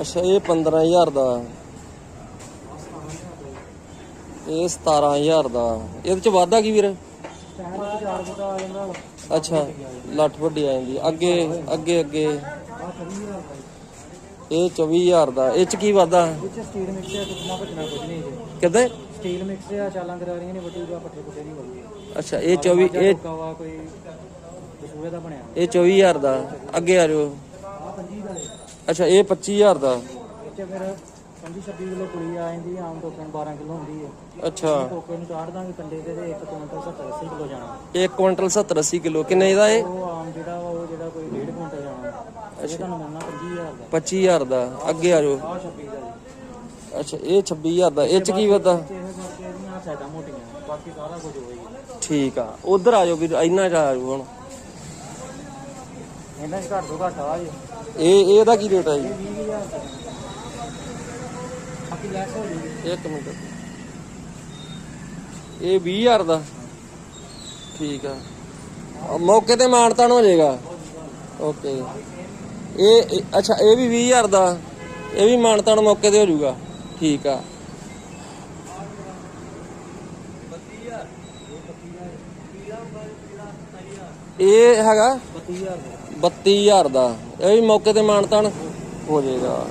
ਅੱਛਾ ਇਹ 15000 ਦਾ। ਇਹ 17000 ਦਾ। ਇਹਦੇ ਚ ਵਾਧਾ ਕੀ ਵੀਰ? ਸਟੈਂਡ ਤੇ 4 ਫੁੱਟ ਆ ਜਾਂਦਾ ਆ ਅੱਛਾ ਲੱਠ ਵੱਡੀ ਆ ਜਾਂਦੀ। ਅੱਗੇ ਅੱਗੇ ਅੱਗੇ। 20000 ਦਾ ਇਹ 24000 ਦਾ। ਇਹ ਚ ਕੀ ਵਾਧਾ? ਵਿੱਚ ਸਟੀਲ ਮਿਕਸ ਹੈ ਕੁਛ ਨਾ ਭੱਜਣਾ ਕੁਝ ਨਹੀਂ ਜੀ। ਕਿੱਦੇ ਸਟੀਲ ਮਿਕਸ ਹੈ ਚਾਲਾਂ ਕਰਾ ਰਹੀਆਂ ਨੇ ਵੱਡੀ ਦਾ ਪੱਠੇ ਪੁੱਠੇ ਨਹੀਂ ਵੱਡੀ ਅੱਛਾ ਇਹ 24 ਇਹ ਕੋਈ ਦਸੂਰੇ ਦਾ ਬਣਿਆ। ਇਹ 24000 ਦਾ। ਅੱਗੇ ਆ ਜਾਓ। ਆ 25 ਦਾ ਹੈ ਅੱਛਾ ਇਹ 25000 ਦਾ। ਇੱਥੇ ਫਿਰ 25 26 ਕਿਲੋ ਕੁੜੀ ਆ ਜਾਂਦੀ ਆਮ ਟੋਕਨ 12 ਕਿਲੋ ਹੁੰਦੀ ਹੈ ਅੱਛਾ। ਟੋਕਨ ਨੂੰ ਚਾੜ ਦਾਂਗੇ ਕੰਡੇ ਤੇ ਤੇ 1 ਕੁਇੰਟਲ 70 80 ਕਿਲੋ ਜਾਣਾ। 1 ਕੁਇੰਟਲ 70 80 ਕਿਲੋ ਕਿੰਨੇ ਦਾ ਇਹ? ਉਹ ਆਮ ਜਿਹੜਾ ਵਾ ਉਹ ਜਿਹੜਾ ਕੋਈ 1.5 ਕੁਇੰਟਲ ਜਾਣਾ। ਇਹ ਤੁਹਾਨੂੰ ਮਿਲਣਾ 25000 ਦਾ। 25000 ਦਾ ਅੱਗੇ ਆ ਜਾਓ। ਆ 26 ਦਾ ਜੀ। ਅੱਛਾ ਇਹ 26000 ਦਾ ਇਹ ਚ ਕੀ ਵਾਧਾ ਤੇ ਇਹ ਕਰਕੇ ਇਹਦੀਆਂ ਸਾਈਡਾਂ ਮੋਟੀਆਂ ਬਾਕੀ ਸਾਰਾ ਕੁਝ ਹੋਏਗੀ ਠੀਕ ਆ ਉਧਰ ਆ ਜਾਓ ਵੀਰ ਇੰਨਾ ਚ ਆ ਜਾਓ ਹੁਣ। ਇਹਨਾਂ 'ਚ ਘੱਟ ਤੋਂ ਘੱਟ ਆ ਜੀ। ਇਹ ਇਹਦਾ ਕੀ ਰੇਟ ਆ ਜੀ? 20000 ਦਾ ਬਾਕੀ ਲੈਸ ਹੋ ਜੂਗੀ ਇੱਕ ਮਿੰਟ। ਇਹ 20000 ਦਾ। ਠੀਕ ਆ। ਮੌਕੇ ਤੇ ਮਾਨਤਾਨ ਹੋ ਜਾਏਗਾ। ਓਕੇ। ਇਹ, ਇਹ- ਅੱਛਾ, ਇਹ ਵੀ 20000 ਦਾ। ਇਹ ਵੀ ਮਾਨਤਾਨ ਮੌਕੇ ਤੇ ਹੋ ਜਾਊਗਾ। ਠੀਕ ਆ। ਇਹ ਹੈਗਾ 32000 ਦਾ 32000 ਦਾ। ਇਹ ਵੀ ਮੌਕੇ ਤੇ ਮਾਨਤਾਨ ਹੋ ਜਾਏਗਾ।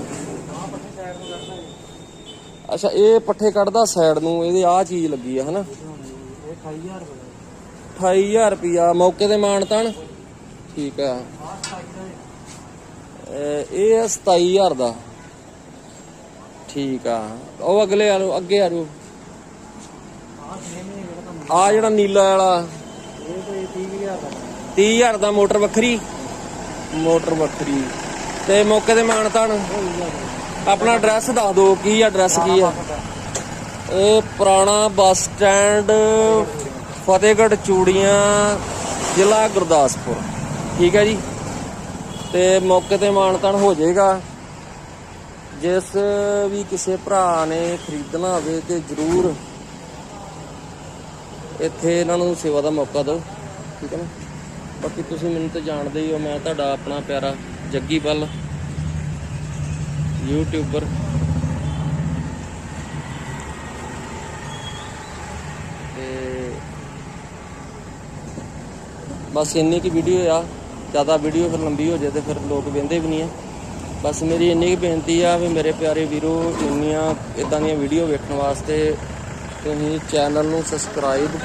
ਅੱਛਾ, ਇਹ ਪੱਠੇ ਕੱਢਦਾ ਸਾਈਡ ਨੂੰ, ਇਹਦੇ ਆਹ ਚੀਜ਼ ਲੱਗੀ ਆ, ਹਨਾ? 28000 28000 ਰੁਪਿਆ ਮੌਕੇ ਤੇ ਮਾਨਤਾਨ ਠੀਕ ਆ। ਆ 27 ਦਾ ਇਹ ਆ 27000 ਦਾ। ਠੀਕ ਆ। ਉਹ ਅਗਲੇ ਆ ਲਓ ਅੱਗੇ ਆ ਜਾਓ ਆ ਸੇਮ ਹੀ ਆ ਜਿਹੜਾ ਨੀਲਾ ਵਾਲਾ। ਇਹ ਕੋਈ 30000 ਦਾ 30000 ਦਾ ਮੋਟਰ ਵੱਖਰੀ। ਮੋਟਰ ਵੱਖਰੀ ਤੇ ਮੌਕੇ ਤੇ ਮਾਨਤਾਨ ਹੋਈ ਆਪਣਾ ਐਡਰੈਸ ਦੱਸ ਦਿਓ, ਕੀ ਐਡਰੈਸ ਕੀ ਆ? ਇਹ ਪੁਰਾਣਾ ਬੱਸ ਸਟੈਂਡ ਫਤਿਹਗੜ੍ਹ ਚੂੜੀਆਂ, ਜ਼ਿਲ੍ਹਾ ਗੁਰਦਾਸਪੁਰ। ਠੀਕ ਹੈ ਜੀ? ਤੇ ਮੌਕੇ ਤੇ ਮਾਨਤਾਨ ਹੋ ਜਾਏਗਾ। ਜਿਸ ਵੀ ਕਿਸੇ ਭਰਾ ਨੇ ਖਰੀਦਣਾ ਹੋਵੇ ਤੇ ਜਰੂਰ ਇੱਥੇ ਇਹਨਾਂ ਨੂੰ ਸੇਵਾ ਦਾ ਮੌਕਾ ਦਿਓ। ਠੀਕ ਹੈ ਨਾ? ਬਾਕੀ ਤੁਸੀਂ ਮੈਨੂੰ ਤਾਂ ਜਾਣਦੇ ਹੀ ਹੋ, ਮੈਂ ਤੁਹਾਡਾ ਆਪਣਾ ਪਿਆਰਾ ਜੱਗੀ ਬੱਲ ਯੂਟਿਊਬਰ। ਤੇ ਬਸ ਇੰਨੀ ਕੀ ਵੀਡੀਓ ਆ, ਜ਼ਿਆਦਾ ਵੀਡੀਓ ਫਿਰ ਲੰਬੀ ਹੋ ਜਾਏ ਤੇ ਫਿਰ ਲੋਕ ਵੇਂਦੇ ਵੀ ਨਹੀਂ ਆ। ਬਸ ਮੇਰੀ ਇੰਨੀ ਕੀ ਬੇਨਤੀ ਆ ਵੀ ਮੇਰੇ ਪਿਆਰੇ ਵੀਰੋ, ਇੰਨੀਆਂ ਇਦਾਂ ਦੀਆਂ ਵੀਡੀਓ ਵੇਖਣ ਵਾਸਤੇ ਤੁਸੀਂ ਚੈਨਲ ਨੂੰ ਸਬਸਕ੍ਰਾਈਬ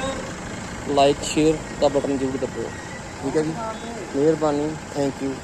ਲਾਈਕ ਸ਼ੇਅਰ ਦਾ ਬਟਨ ਜ਼ਰੂਰ ਦਬਾਓ। ਠੀਕ ਹੈ ਜੀ। ਮਿਹਰਬਾਨੀ ਥੈਂਕ ਯੂ